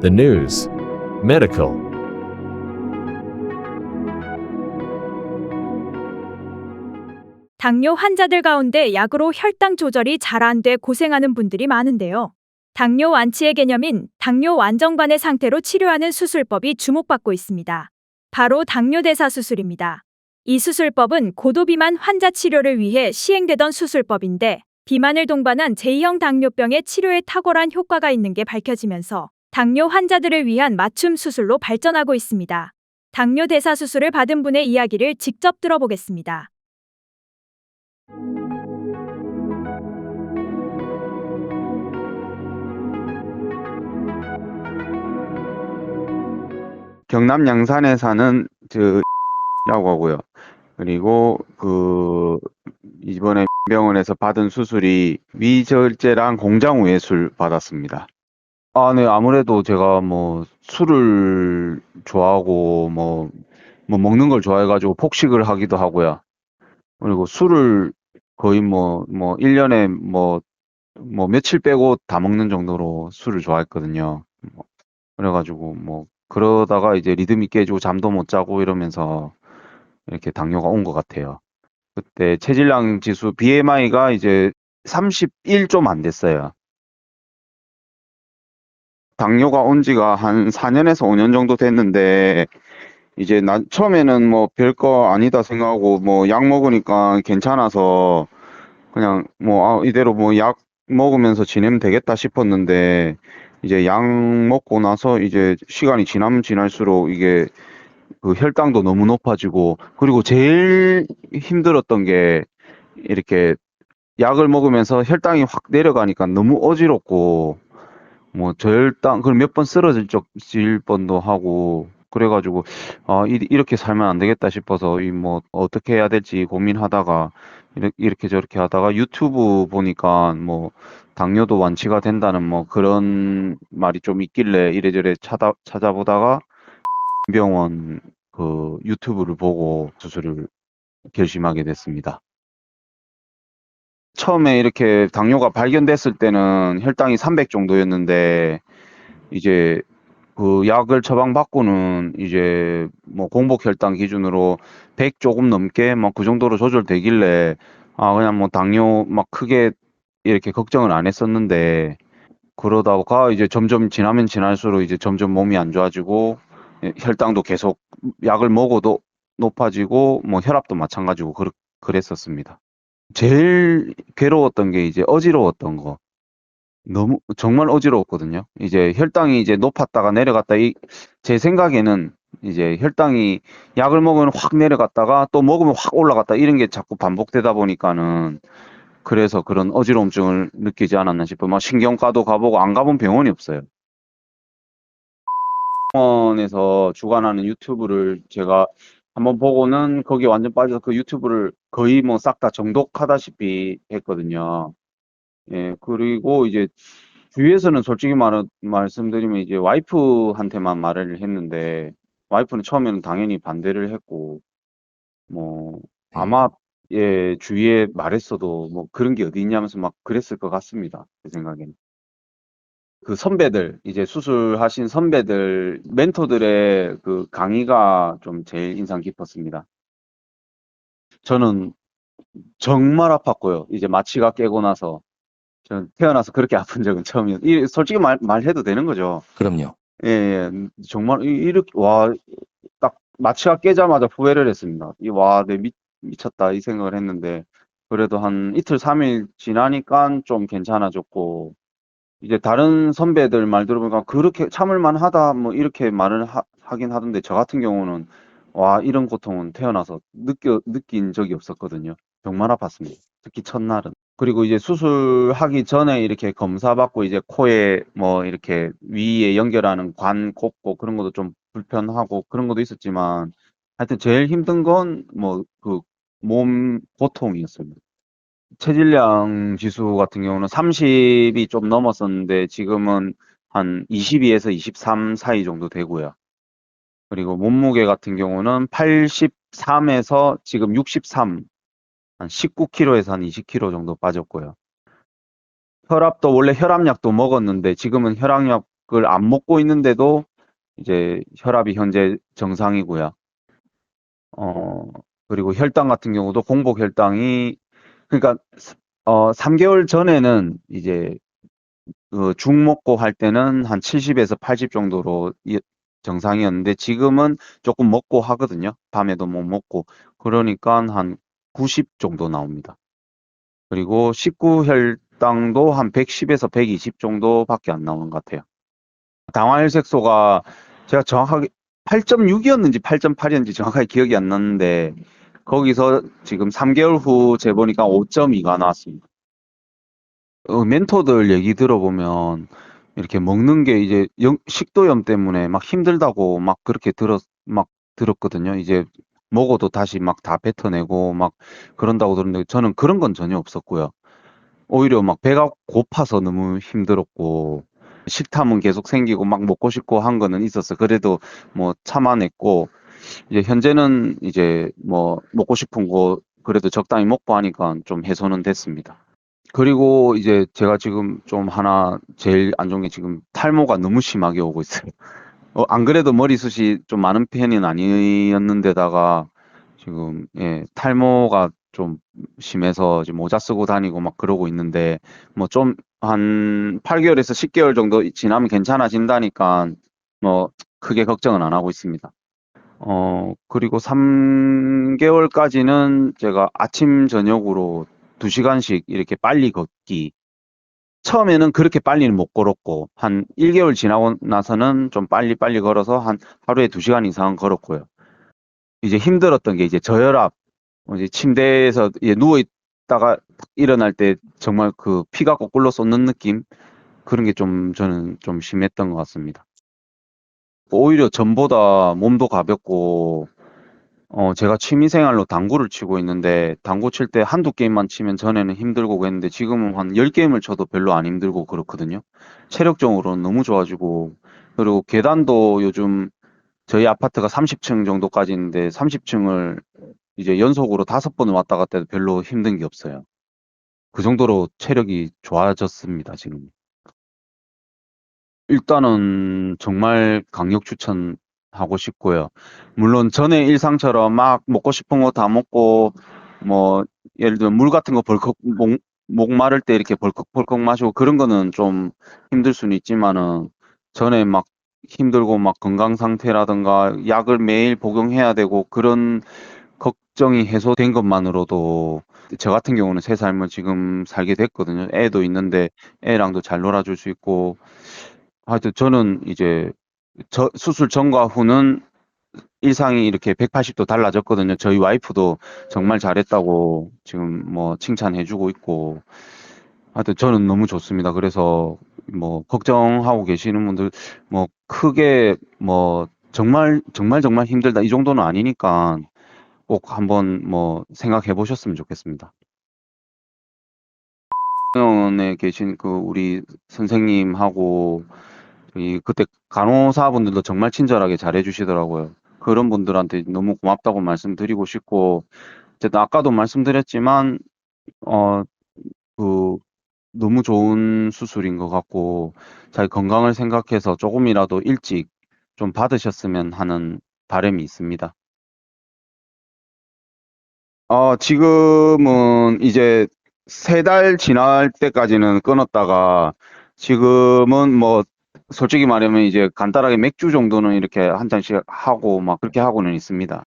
The news. Medical. 당뇨 환자들 가운데 약으로 혈당 조절이 잘 안 돼 고생하는 분들이 많은데요. 당뇨 완치의 개념인 당뇨 완전관의 상태로 치료하는 수술법이 주목받고 있습니다. 바로 당뇨 대사 수술입니다. 이 수술법은 고도비만 환자 치료를 위해 시행되던 수술법인데 비만을 동반한 제2형 당뇨병의 치료에 탁월한 효과가 있는 게 밝혀지면서 당뇨 환자들을 위한 맞춤 수술로 발전하고 있습니다. 당뇨 대사 수술을 받은 분의 이야기를 직접 들어보겠습니다. 경남 양산에 사는 저 라고 하고요. 그리고 그 이번에 병원에서 받은 수술이 위절제랑 공장 우회술 받았습니다. 아, 네, 아무래도 제가 뭐 술을 좋아하고 뭐, 뭐 먹는 걸 좋아해가지고 폭식을 하기도 하고요. 그리고 술을 거의 뭐, 뭐 1년에 뭐, 뭐 며칠 빼고 다 먹는 정도로 술을 좋아했거든요. 뭐 그래가지고 뭐 그러다가 이제 리듬이 깨지고 잠도 못 자고 이러면서 이렇게 당뇨가 온 것 같아요. 그때 체질량 지수 BMI가 이제 31 좀 안 됐어요. 당뇨가 온 지가 한 4년에서 5년 정도 됐는데 이제 나 처음에는 뭐 별거 아니다 생각하고 뭐 약 먹으니까 괜찮아서 그냥 뭐 아, 이대로 뭐 약 먹으면서 지내면 되겠다 싶었는데 이제 약 먹고 나서 이제 시간이 지나면 지날수록 이게 그 혈당도 너무 높아지고 그리고 제일 힘들었던 게 이렇게 약을 먹으면서 혈당이 확 내려가니까 너무 어지럽고 뭐 저혈당 그럼 몇번 쓰러질 적 질 뻔도 하고 그래가지고 아 이, 이렇게 살면 안 되겠다 싶어서 이 뭐 어떻게 해야 될지 고민하다가 이렇게, 이렇게 저렇게 하다가 유튜브 보니까 뭐 당뇨도 완치가 된다는 뭐 그런 말이 좀 있길래 이래저래 찾아 찾아보다가 병원 그 유튜브를 보고 수술을 결심하게 됐습니다. 처음에 이렇게 당뇨가 발견됐을 때는 혈당이 300 정도였는데 이제 그 약을 처방받고는 이제 뭐 공복 혈당 기준으로 100 조금 넘게 막 그 정도로 조절되길래 아 그냥 뭐 당뇨 막 크게 이렇게 걱정을 안 했었는데 그러다가 이제 점점 지나면 지날수록 이제 점점 몸이 안 좋아지고 예, 혈당도 계속 약을 먹어도 높아지고 뭐 혈압도 마찬가지고 그랬었습니다. 제일 괴로웠던 게 이제 어지러웠던 거. 너무 정말 어지러웠거든요. 이제 혈당이 이제 높았다가 내려갔다 이 제 생각에는 이제 혈당이 약을 먹으면 확 내려갔다가 또 먹으면 확 올라갔다 이런 게 자꾸 반복되다 보니까는 그래서 그런 어지러움증을 느끼지 않았나 싶어요. 막 신경과도 가보고 안 가본 병원이 없어요. 병원에서 주관하는 유튜브를 제가 한번 보고는 거기 완전 빠져서 그 유튜브를 거의 뭐 싹 다 정독하다시피 했거든요. 예, 그리고 이제 주위에서는 솔직히 말, 말씀드리면 이제 와이프한테만 말을 했는데 와이프는 처음에는 당연히 반대를 했고 뭐 아마 예, 주위에 말했어도 뭐 그런 게 어디 있냐면서 막 그랬을 것 같습니다. 제 생각에는. 그 선배들, 이제 수술하신 선배들, 멘토들의 그 강의가 좀 제일 인상 깊었습니다. 저는 정말 아팠고요. 이제 마취가 깨고 나서. 저는 태어나서 그렇게 아픈 적은 처음이에요. 이, 솔직히 말, 말해도 되는 거죠. 그럼요. 예, 예. 정말, 이- 이렇게, 와, 딱, 마취가 깨자마자 후회를 했습니다. 이, 와, 내 미, 미쳤다, 이 생각을 했는데, 그래도 한 이틀, 삼일 지나니까 좀 괜찮아졌고, 이제 다른 선배들 말 들어보니까 그렇게 참을만 하다, 뭐, 이렇게 말을 하, 하긴 하던데, 저 같은 경우는, 와, 이런 고통은 태어나서 느껴, 느낀 적이 없었거든요. 정말 아팠습니다. 특히 첫날은. 그리고 이제 수술하기 전에 이렇게 검사받고 이제 코에 뭐 이렇게 위에 연결하는 관 꼽고 그런 것도 좀 불편하고 그런 것도 있었지만 하여튼 제일 힘든 건 뭐 그 몸 고통이었습니다. 체질량 지수 같은 경우는 30이 좀 넘었었는데 지금은 한 22에서 23 사이 정도 되고요. 그리고 몸무게 같은 경우는 83에서 지금 63, 한 19kg에서 한 20kg 정도 빠졌고요. 혈압도 원래 혈압약도 먹었는데 지금은 혈압약 약을 안 먹고 있는데도 이제 혈압이 현재 정상이고요. 어, 그리고 혈당 같은 경우도 공복 혈당이 그러니까 어, 3개월 전에는 이제 그죽 먹고 할 때는 한 70에서 80 정도로 이- 정상이었는데 지금은 조금 먹고 하거든요. 밤에도 못 먹고 그러니까 한 90 정도 나옵니다. 그리고 식구 혈당도 한 110에서 120 정도밖에 안 나오는 것 같아요. 당화혈색소가 제가 정확하게 8.6이었는지 8.8이었는지 정확하게 기억이 안 나는데 거기서 지금 3개월 후 재보니까 5.2가 나왔습니다. 어, 멘토들 얘기 들어보면 이렇게 먹는 게 이제 영- 식도염 때문에 막 힘들다고 막 그렇게 들었 막 들었거든요. 이제 먹어도 다시 막 다 뱉어내고 막 그런다고 들었는데 저는 그런 건 전혀 없었고요. 오히려 막 배가 고파서 너무 힘들었고 식탐은 계속 생기고 막 먹고 싶고 한 거는 있었어요. 그래도 뭐 참아냈고 이제 현재는 이제 뭐 먹고 싶은 거 그래도 적당히 먹고 하니까 좀 해소는 됐습니다. 그리고 이제 제가 지금 좀 하나 제일 안 좋은 게 지금 탈모가 너무 심하게 오고 있어요. 어, 안 그래도 머리숱이 좀 많은 편은 아니었는데다가 지금 예, 탈모가 좀 심해서 지금 모자 쓰고 다니고 막 그러고 있는데 뭐 좀 한 8개월에서 10개월 정도 지나면 괜찮아진다니까 뭐 크게 걱정은 안 하고 있습니다. 어, 그리고 3개월까지는 제가 아침, 저녁으로 2시간씩 이렇게 빨리 걷기. 처음에는 그렇게 빨리는 못 걸었고, 한 1개월 지나고 나서는 좀 빨리 빨리 걸어서 한 하루에 2시간 이상은 걸었고요. 이제 힘들었던 게 이제 저혈압, 어, 이제 침대에서 예, 누워있다가 일어날 때 정말 그 피가 거꾸로 쏟는 느낌? 그런 게 좀 저는 좀 심했던 것 같습니다. 오히려 전보다 몸도 가볍고, 어, 제가 취미생활로 당구를 치고 있는데, 당구 칠 때 한두 게임만 치면 전에는 힘들고 그랬는데, 지금은 한 10게임을 쳐도 별로 안 힘들고 그렇거든요. 체력적으로는 너무 좋아지고, 그리고 계단도 요즘 저희 아파트가 30층 정도까지 있는데, 30층을 이제 연속으로 다섯 번을 왔다 갔다 해도 별로 힘든 게 없어요. 그 정도로 체력이 좋아졌습니다, 지금. 일단은 정말 강력 추천하고 싶고요. 물론 전에 일상처럼 막 먹고 싶은 거 다 먹고 뭐 예를 들면 물 같은 거 벌컥 목, 목 마를 때 이렇게 벌컥벌컥 마시고 그런 거는 좀 힘들 수는 있지만은 전에 막 힘들고 막 건강 상태라든가 약을 매일 복용해야 되고 그런 걱정이 해소된 것만으로도 저 같은 경우는 새 삶을 지금 살게 됐거든요. 애도 있는데 애랑도 잘 놀아줄 수 있고 하여튼 저는 이제 저 수술 전과 후는 일상이 이렇게 180도 달라졌거든요. 저희 와이프도 정말 잘했다고 지금 뭐 칭찬해주고 있고 하여튼 저는 너무 좋습니다. 그래서 뭐 걱정하고 계시는 분들 뭐 크게 뭐 정말 정말 정말 힘들다 이 정도는 아니니까 꼭 한번 뭐 생각해 보셨으면 좋겠습니다. 병원에 계신 그 우리 선생님하고 이 그때 간호사분들도 정말 친절하게 잘해 주시더라고요. 그런 분들한테 너무 고맙다고 말씀드리고 싶고 어쨌든 아까도 말씀드렸지만 어 그 너무 좋은 수술인 것 같고 자기 건강을 생각해서 조금이라도 일찍 좀 받으셨으면 하는 바람이 있습니다. 어 지금은 이제 세 달 지날 때까지는 끊었다가 지금은 뭐 솔직히 말하면 이제 간단하게 맥주 정도는 이렇게 한 잔씩 하고 막 그렇게 하고는 있습니다.